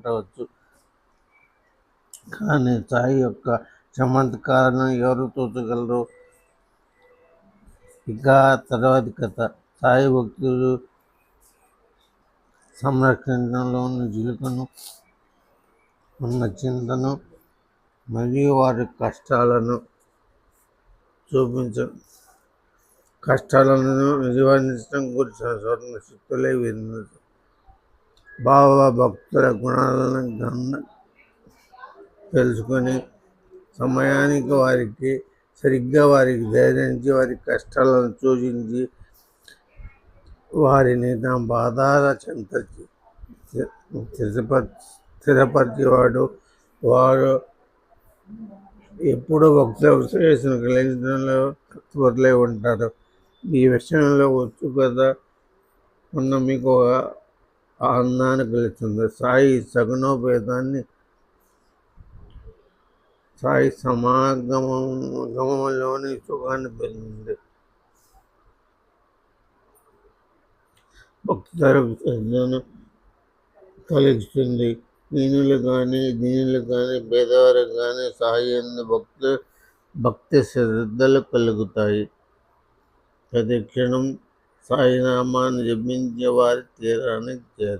ఉండవచ్చు. కానీ సాయి యొక్క చమత్కారాన్ని ఎవరు తోచగలరు? ఇక తర్వాతి కథ సాయి భక్తులు సంరక్షణలోని జిలుకను ఉన్న చింతను మరియు వారి కష్టాలను చూపించ కష్టాలను నివారించడం గురించి స్వర్ణ శక్తులే విన్నారు బాబా భక్తుల గుణాలను గన్న తెలుసుకొని సమయానికి వారికి సరిగ్గా వారికి ధైర్యించి వారి కష్టాలను సూచించి వారిని తన బాధాల చెంత స్థిరపరిచేవాడు. వారు ఎప్పుడూ భక్తుల విశ్లేషణ కలిగించడంలో తత్పరులై ఉంటారు. ఈ విషయంలో ఉత్సుకత ఉన్న మీకు ఆనందాన్ని కలుగుతుంది సాయి సగుణోపేతాన్ని సాయి సమాగమం గమంలోని సుఖాన్ని పొందింది భక్తులకు శ్రద్ధను కలిగిస్తుంది. దీనులు కానీ దీనులు కానీ పేదవారు కానీ సాయి భక్తులు భక్తి శ్రద్ధలు కలుగుతాయి. ప్రతి క్షణం સાંઈના માન જમીન જેવાર તેર અને તેર